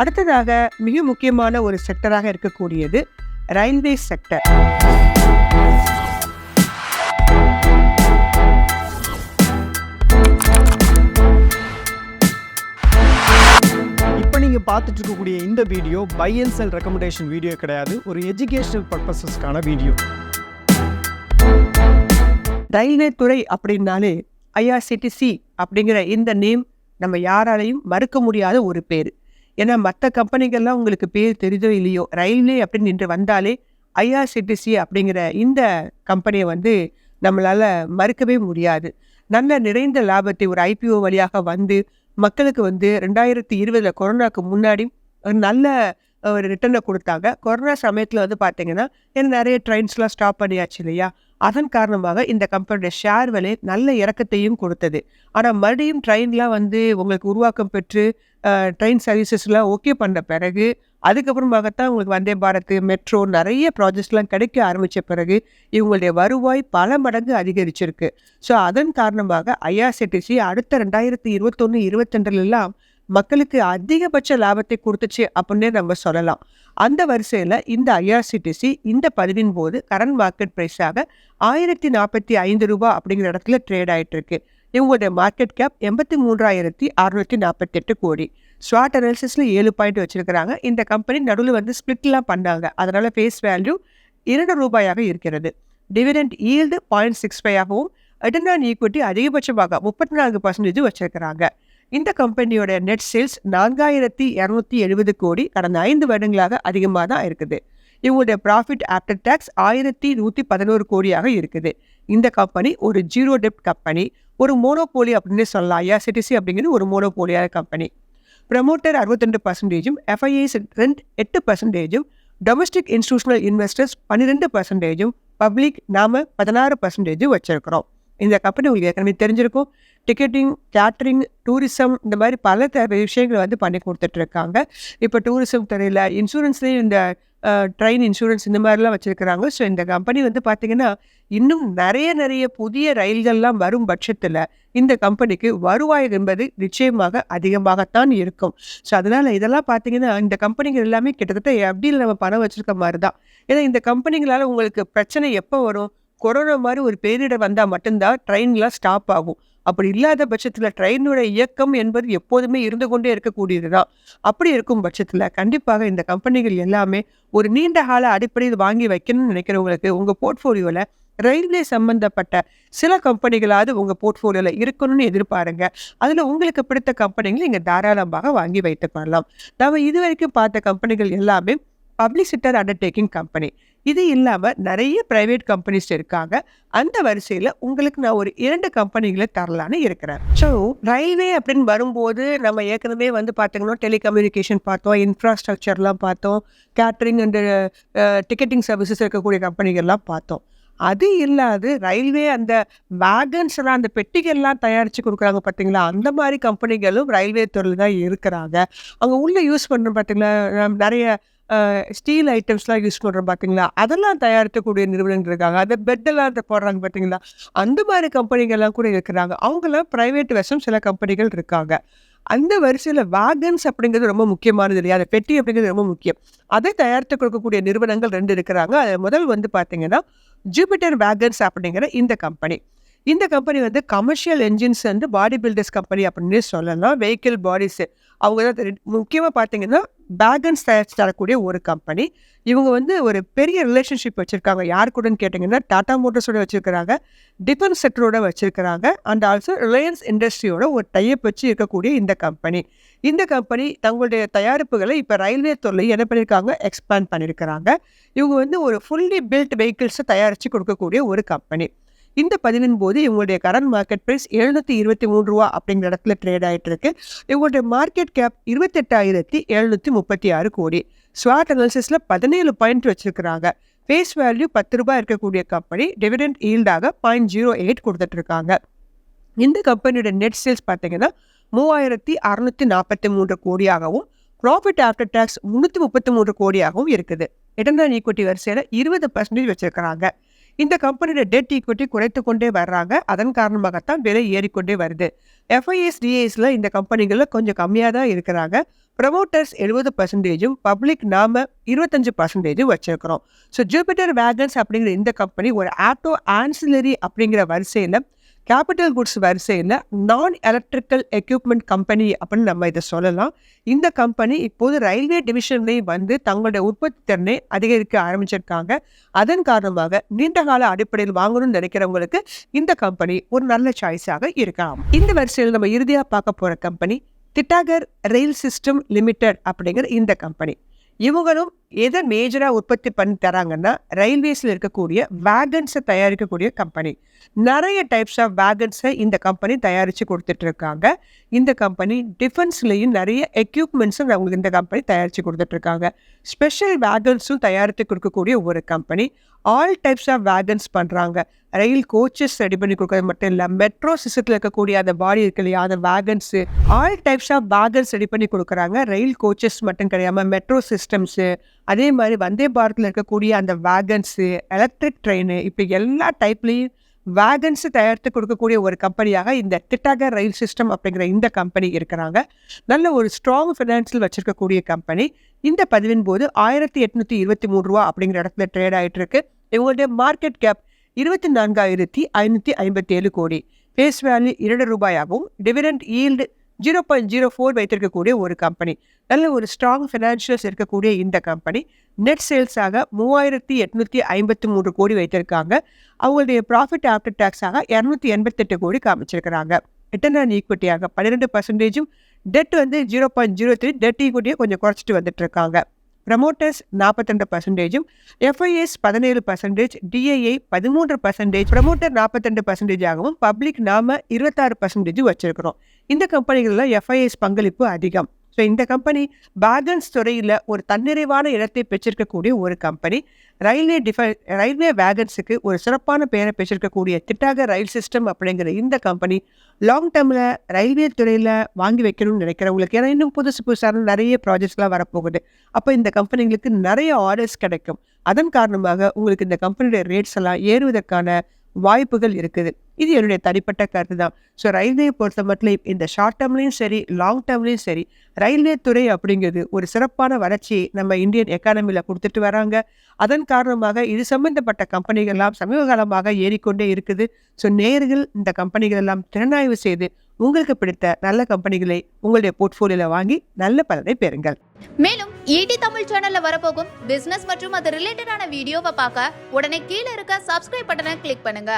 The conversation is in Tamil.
அடுத்ததாக மிக முக்கியமான ஒரு செக்டராக இருக்கக்கூடியது ரயில்வே செக்டர் இப்போ நீங்கள் பார்த்துட்டு இருக்கக்கூடிய இந்த video by and sell recommendation video கிடையாது. ஒரு எஜுகேஷனல் பர்பஸஸ்க்கான வீடியோ. ரயில்வே துறை அப்படின்னாலே ஐஆர்சிடிசி அப்படிங்கிற இந்த நேம் நம்ம யாராலையும் மறுக்க முடியாத ஒரு பேர். ஏன்னா மற்ற கம்பெனிகள்லாம் உங்களுக்கு பேர் தெரிஞ்சோ இல்லையோ ரயில்வே அப்படின்னு நின்று வந்தாலே ஐஆர்சிடிசி அப்படிங்கிற இந்த கம்பெனியை வந்து நம்மளால் மறுக்கவே முடியாது. நல்ல நிறைந்த லாபத்தை ஒரு ஐபிஓ வழியாக வந்து மக்களுக்கு வந்து ரெண்டாயிரத்தி இருபதில் கொரோனாக்கு முன்னாடி ஒரு நல்ல ஒரு ரிட்டர்னை கொடுத்தாங்க. கொரோனா சமயத்தில் வந்து பார்த்தீங்கன்னா ஏன்னா நிறைய ட்ரெயின்ஸ்லாம் ஸ்டாப் பண்ணியாச்சு இல்லையா? அதன் காரணமாக இந்த கம்பெனியோட ஷேர் விலை நல்ல இறக்கத்தையும் கொடுத்தது. ஆனால் மறுபடியும் ட்ரெயின்லாம் வந்து உங்களுக்கு உருவாக்கம் பெற்று ட்ரெயின் சர்வீசஸ்லாம் ஓகே பண்ண பிறகு அதுக்கப்புறமாகத்தான் உங்களுக்கு வந்தே பாரத் மெட்ரோ நிறைய ப்ராஜெக்ட்ஸ்லாம் கிடைக்க ஆரம்பித்த பிறகு இவங்களுடைய வருவாய் பல மடங்கு அதிகரிச்சிருக்கு. ஸோ அதன் காரணமாக ஐஆர்சிடிசி அடுத்த ரெண்டாயிரத்தி இருபத்தொன்று இருபத்தெண்டுலாம் மக்களுக்கு அதிகபட்ச லாபத்தை கொடுத்துச்சு அப்படின்னே நம்ம சொல்லலாம். அந்த வரிசையில் இந்த ஐஆர்சிடிசி இந்த பதிவின் போது கரண்ட் மார்க்கெட் ப்ரைஸாக ஆயிரத்தி நாற்பத்தி ஐந்து ரூபாய் அப்படிங்கிற இடத்துல ட்ரேட் ஆயிட்டு இருக்கு. இவங்களுடைய மார்க்கெட் கேப் எண்பத்தி மூன்றாயிரத்தி அறுநூற்றி நாற்பத்தெட்டு கோடி. ஸ்வாட் அனாலிசிஸில் ஏழு பாயிண்ட் வச்சுருக்கிறாங்க. இந்த கம்பெனி நடுவில் வந்து ஸ்பிளிட்லாம் பண்ணாங்க. அதனால் ஃபேஸ் வேல்யூ இரண்டு ரூபாயாக இருக்கிறது. Dividend yield point six five ஆகவும் ரிட்டர்ன் ஈக்விட்டி அதிகபட்சமாக முப்பத்தி நான்கு பர்சன்டேஜ் வச்சுருக்கிறாங்க. இந்த கம்பெனியோட நெட் சேல்ஸ் நான்காயிரத்தி இரநூத்தி எழுபது கோடி கடந்த ஐந்து வருடங்களாக அதிகமாக தான் இருக்குது. இவங்களுடைய ப்ராஃபிட் ஆஃப்டர் டேக்ஸ் ஆயிரத்தி நூற்றி பதினோரு கோடியாக இருக்குது. இந்த கம்பெனி ஒரு ஜீரோ டெப்ட் கம்பெனி ஒரு மோனோபோலி அப்படின்னு சொல்லலாம். ஐஆர்சிடிசி அப்படிங்கிறது ஒரு மோனோபோலியான கம்பெனி ப்ரமோட்டர் அறுபத்தெண்டு பர்சன்டேஜும் எஃப்ஐஐஸ் ரெண்ட் எட்டு பர்சன்டேஜும் டொமஸ்டிக் இன்ஸ்டியூஷனல் இன்வெஸ்டர்ஸ் பன்னிரெண்டு பர்சன்டேஜும் பப்ளிக் நாம பதினாறு பர்சன்டேஜும் வச்சிருக்கிறோம். இந்த கம்பெனி உங்களுக்கு ஏற்கனவே தெரிஞ்சிருக்கும். டிக்கெட்டிங் கேட்ரிங் டூரிசம் இந்த மாதிரி பல த விஷயங்களை வந்து பண்ணி கொடுத்துட்ருக்காங்க. இப்போ டூரிசம் துறையில் இன்சூரன்ஸ்லேயும் இந்த ட்ரெயின் இன்சூரன்ஸ் இந்த மாதிரிலாம் வச்சுருக்கிறாங்க. ஸோ இந்த கம்பெனி வந்து பார்த்திங்கன்னா இன்னும் நிறைய நிறைய புதிய ரயில்கள்லாம் வரும் பட்சத்தில் இந்த கம்பெனிக்கு வருவாய் என்பது நிச்சயமாக அதிகமாகத்தான் இருக்கும். ஸோ அதனால் இதெல்லாம் பார்த்தீங்கன்னா இந்த கம்பெனிகள் எல்லாமே கிட்டத்தட்ட எப்படியில் நம்ம பணம் வச்சுருக்க மாதிரி தான் ஏன்னா இந்த கம்பெனிகளால் உங்களுக்கு பிரச்சனை எப்போ வரும்? கொரோனா மாதிரி ஒரு பேரிடர் வந்தால் மட்டும்தான் ட்ரெயின்லாம் ஸ்டாப் ஆகும். அப்படி இல்லாத பட்சத்தில் ட்ரெயினோட இயக்கம் என்பது எப்போதுமே இருந்து கொண்டே இருக்கக்கூடியது தான் அப்படி இருக்கும் பட்சத்தில் கண்டிப்பாக இந்த கம்பெனிகள் எல்லாமே ஒரு நீண்ட கால அடிப்படையில் வாங்கி வைக்கணும்னு நினைக்கிறவங்களுக்கு உங்கள் போர்ட்ஃபோலியோவில் ரயில்வே சம்பந்தப்பட்ட சில கம்பெனிகளாவது உங்கள் போர்ட்ஃபோலியோவில் இருக்கணும்னு எதிர்பாருங்க. அதில் உங்களுக்கு பிடித்த கம்பெனிகளை நீங்கள் தாராளமாக வாங்கி வைத்துக்கொள்ளலாம் நம்ம இது வரைக்கும் பார்த்த கம்பெனிகள் எல்லாமே பப்ளிக் செக்டர் அண்டர்டேக்கிங் கம்பெனி இது இல்லாமல் நிறைய ப்ரைவேட் கம்பெனிஸ் இருக்காங்க. அந்த வரிசையில் உங்களுக்கு நான் ஒரு இரண்டு கம்பெனிகளை தரலான்னு இருக்கிறேன். ஸோ ரயில்வே அப்படின்னு வரும்போது நம்ம ஏற்கனவே வந்து பார்த்தீங்கன்னா டெலிகம்யூனிகேஷன் பார்த்தோம் இன்ஃப்ராஸ்ட்ரக்சர்லாம் பார்த்தோம் கேட்ரிங் அண்டு டிக்கெட்டிங் சர்வீசஸ் இருக்கக்கூடிய கம்பெனிகள்லாம் பார்த்தோம். அது இல்லாது ரயில்வே அந்த வேகன்ஸ் எல்லாம் அந்த பெட்டிகள்லாம் தயாரித்து கொடுக்குறாங்க பார்த்தீங்களா? அந்த மாதிரி கம்பெனிகளும் ரயில்வே துறையில் தான் இருக்கிறாங்க. அங்கே உள்ளே யூஸ் பண்ணுறோம் பார்த்தீங்களா? நிறைய ஸ்டீல் ஐட்டம்ஸ்லாம் யூஸ் பண்ணுறோம் பார்த்தீங்களா அதெல்லாம் தயாரிக்கக்கூடிய நிறுவனங்கள் இருக்காங்க. அதை பெட்டெல்லாம் போடுறாங்க பார்த்தீங்களா அந்த மாதிரி கம்பெனிகள்லாம் கூட இருக்கிறாங்க. அவங்களாம் ப்ரைவேட் வசம் சில கம்பெனிகள் இருக்காங்க. அந்த வரிசையில் வேகன்ஸ் அப்படிங்கிறது ரொம்ப முக்கியமானது இல்லையா? அந்த பெட்டி அப்படிங்கிறது ரொம்ப முக்கியம். அதை தயாரித்து கொடுக்கக்கூடிய நிறுவனங்கள் ரெண்டு இருக்கிறாங்க. அது முதல் வந்து பார்த்தீங்கன்னா ஜூபிட்டர் வேகன்ஸ் அப்படிங்கிற இந்த கம்பெனி இந்த கம்பெனி வந்து கமர்ஷியல் என்ஜின்ஸ் வந்து பாடி பில்டர்ஸ் கம்பெனி அப்படின்னு சொல்லலாம். வெஹிக்கிள் பாடிஸு அவங்க தான் முக்கியமாக பார்த்தீங்கன்னா பேகன்ஸ் தயாரித்து தரக்கூடிய ஒரு கம்பெனி இவங்க வந்து ஒரு பெரிய ரிலேஷன்ஷிப் வச்சுருக்காங்க. யார் கூடன்னு கேட்டிங்கன்னா டாடா மோட்டர்ஸோட வச்சுருக்கிறாங்க. டிஃபென்ஸ் செக்டரோட வச்சுருக்கிறாங்க. அண்ட் ஆல்சோ ரிலையன்ஸ் இண்டஸ்ட்ரியோட ஒரு டைப் வச்சு இருக்கக்கூடிய இந்த கம்பெனி இந்த கம்பெனி தங்களுடைய தயாரிப்புகளை இப்போ ரயில்வே துறையில் என்ன பண்ணியிருக்காங்க எக்ஸ்பேண்ட் பண்ணியிருக்கிறாங்க இவங்க வந்து ஒரு ஃபுல்லி பில்ட் வெஹிக்கிள்ஸை தயாரித்து கொடுக்கக்கூடிய ஒரு கம்பெனி இந்த பதிவின் போது இவங்களுடைய கரண்ட் மார்க்கெட் ப்ரைஸ் எழுநூற்றி இருபத்தி மூணு ரூபா அப்படிங்கிற இடத்துல ட்ரேட் ஆகிட்டு இருக்கு. இவங்களுடைய மார்க்கெட் கேப் இருபத்தெட்டாயிரத்தி எழுநூற்றி முப்பத்தி ஆறு கோடி. ஸ்வாட் அனாலிசிஸில் பதினேழு பாயிண்ட் வச்சுருக்கிறாங்க. ஃபேஸ் வேல்யூ பத்து ரூபாய் இருக்கக்கூடிய கம்பெனி டிவிடெண்ட் ஈல்டாக பாயிண்ட் ஜீரோ எயிட் கொடுத்துட்ருக்காங்க இந்த கம்பெனியோட நெட் சேல்ஸ் பார்த்தீங்கன்னா மூவாயிரத்தி அறுநூற்றி நாற்பத்தி மூன்று கோடியாகவும் ப்ராஃபிட் ஆஃப்டர் டேக்ஸ் முந்நூற்றி முப்பத்தி மூன்று கோடியாகவும் இருக்குது. ரிட்டர்ன் ஈக்விட்டி வரிசையில் இருபது பர்சன்டேஜ் வச்சுருக்கிறாங்க. இந்த கம்பெனியோட டெட் ஈக்விட்டி குறைத்து கொண்டே வர்றாங்க. அதன் காரணமாகத்தான் விலை ஏறிக்கொண்டே வருது. எஃப்ஐஎஸ் டிஐஸில் இந்த கம்பெனிகளில் கொஞ்சம் கம்மியாக தான் இருக்கிறாங்க. ப்ரமோட்டர்ஸ் எழுபது பர்சன்டேஜும் பப்ளிக் நாம் இருபத்தஞ்சு பர்சன்டேஜும் வச்சுருக்கிறோம். ஸோ ஜூபிட்டர் வேகன்ஸ் அப்படிங்கிற இந்த கம்பெனி ஒரு ஆட்டோ ஆன்சிலரி அப்படிங்கிற வரிசையில் கேபிட்டல் குட்ஸ் வரிசையில் நான் எலக்ட்ரிக்கல் எக்யூப்மெண்ட் கம்பெனி அப்படின்னு நம்ம இதை சொல்லலாம். இந்த கம்பெனி இப்போது ரயில்வே டிவிஷன்லேயும் வந்து தங்களுடைய உற்பத்தி திறனை அதிகரிக்க ஆரம்பிச்சிருக்காங்க. அதன் காரணமாக நீண்ட கால அடிப்படையில் வாங்கணும்னு நினைக்கிறவங்களுக்கு இந்த கம்பெனி ஒரு நல்ல சாய்ஸாக இருக்கலாம். இந்த வரிசையில் நம்ம இறுதியாக பார்க்க போகிற company Titagarh rail system limited அப்படிங்கிற இந்த கம்பெனி இவங்களும் எதை மேஜராக உற்பத்தி பண்ணி தராங்கன்னா ரயில்வேஸில் இருக்கக்கூடிய வேகன்ஸை தயாரிக்கக்கூடிய கம்பெனி நிறைய டைப்ஸ் ஆஃப் வேகன்ஸை இந்த கம்பெனி தயாரித்து கொடுத்துட்ருக்காங்க இந்த கம்பெனி டிஃபென்ஸ்லேயும் நிறைய எக்யூப்மெண்ட்ஸும் அவங்களுக்கு இந்த கம்பெனி தயாரித்து கொடுத்துட்ருக்காங்க ஸ்பெஷல் வேகன்ஸும் தயாரித்து கொடுக்கக்கூடிய ஒரு company all types of wagons பண்ணுறாங்க ரயில் கோச்சஸ் ரெடி பண்ணி கொடுக்கறது மட்டும் இல்லை மெட்ரோ சிஸ்டத்தில் இருக்கக்கூடிய அந்த பாடி இருக்கு இல்லையா அந்த wagons all types of wagons ready பண்ணி கொடுக்குறாங்க. ரயில் கோச்சஸ் மட்டும் கிடையாமல் மெட்ரோ சிஸ்டம்ஸு அதே மாதிரி வந்தே பாரத்தில் இருக்கக்கூடிய அந்த வேகன்ஸு எலக்ட்ரிக் ட்ரெயின் இப்போ எல்லா டைப்லேயும் வேகன்ஸு தயாரித்து கொடுக்கக்கூடிய ஒரு கம்பெனியாக இந்த திட்டகர் ரயில் சிஸ்டம் அப்படிங்கிற இந்த கம்பெனி இருக்கிறாங்க. நல்ல ஒரு ஸ்ட்ராங் ஃபினான்ஸில் வச்சிருக்கக்கூடிய கம்பெனி. இந்த பதிவின் போது ஆயிரத்தி எட்நூற்றி இருபத்தி மூணு ரூபா அப்படிங்கிற இடத்துல ட்ரேட் ஆகிட்டு இருக்கு இவங்களுடைய மார்க்கெட் கேப் இருபத்தி நான்காயிரத்தி ஐநூற்றி ஐம்பத்தி ஏழு கோடி. ஃபேஸ் வேல்யூ இரண்டு ரூபாயாகவும் dividend yield zero point zero four வைத்திருக்கக்கூடிய ஒரு கம்பெனி நல்ல ஒரு ஸ்ட்ராங் ஃபினான்ஷியல்ஸ் இருக்கக்கூடிய இந்த கம்பெனி நெட் சேல்ஸாக மூவாயிரத்தி எட்நூற்றி ஐம்பத்தி மூன்று கோடி வைத்திருக்காங்க. அவங்களுடைய ப்ராஃபிட் ஆஃப்டர் டேக்ஸாக இரநூத்தி எண்பத்தெட்டு கோடி காமிச்சிருக்கிறாங்க. ரிட்டர்ன் ஆன் ஈக்விட்டியாக பன்னிரெண்டு பர்சன்டேஜும் டெட் வந்து zero point zero three debt ஈக்விட்டியை கொஞ்சம் குறைச்சிட்டு வந்துட்டு இருக்காங்க. ப்ரமோட்டர்ஸ் நாற்பத்தெண்டு பர்சன்டேஜும் எஃப்ஐஎஸ் பதினேழு பர்சன்டேஜ் டிஐஐ பதிமூன்று பர்சன்டேஜ் ப்ரமோட்டர் நாற்பத்தெண்டு பர்சன்டேஜ் ஆகவும் பப்ளிக் நாம இருபத்தாறு பர்சன்டேஜ் வச்சிருக்கிறோம். இந்த கம்பெனிகளில் எஃப்ஐஎஸ் பங்களிப்பு அதிகம். ஸோ இந்த கம்பெனி வேகன்ஸ் துறையில் ஒரு தன்னிறைவான இடத்தை பெற்றிருக்கக்கூடிய ஒரு கம்பெனி ரயில்வே டிஃப ரயில்வே வேகன்ஸுக்கு ஒரு சிறப்பான பெயரை பெற்றிருக்கக்கூடிய திட்டாக ரயில் சிஸ்டம் அப்படிங்கிற இந்த கம்பெனி லாங் டேர்மில் ரயில்வே துறையில் வாங்கி வைக்கணும்னு நினைக்கிறவங்களுக்கு ஏன்னா இன்னும் புதுசு புதுசான நிறைய ப்ராஜெக்ட்ஸ்லாம் வரப்போகுது. அப்போ இந்த கம்பெனிங்களுக்கு நிறைய ஆர்டர்ஸ் கிடைக்கும். அதன் காரணமாக உங்களுக்கு இந்த கம்பெனியோட ரேட்ஸ் எல்லாம் ஏறுவதற்கான வாய்ப்புகள் இருக்குது. இது என்னுடைய தனிப்பட்ட கருத்து தான். ஸோ ரயில்வே பொறுத்த மட்டும் இந்த ஷார்ட் டேர்ம்லேயும் சரி லாங் டேர்ம்லேயும் சரி ரயில்வே துறை அப்படிங்கிறது ஒரு சிறப்பான வளர்ச்சியை நம்ம இந்தியன் எக்கானமியில் கொடுத்துட்டு வராங்க. அதன் காரணமாக இது சம்பந்தப்பட்ட கம்பெனிகள்லாம் சமீப காலமாக ஏறிக்கொண்டே இருக்குது. ஸோ நேர்கள் இந்த கம்பெனிகள் எல்லாம் திறனாய்வு செய்து உங்களுக்கு பிடித்த நல்ல கம்பெனிகளை உங்களுடைய போர்ட்ஃபோலியோவில் வாங்கி நல்ல பலனை பெறுங்கள். மேலும் ஈடி தமிழ் சேனல்ல வரப்போகும் பிசினஸ் மற்றும் அது ரிலேட்டடான வீடியோவை பார்க்க உடனே கீழே இருக்க சப்ஸ்கிரைப் பட்டனை கிளிக் பண்ணுங்க.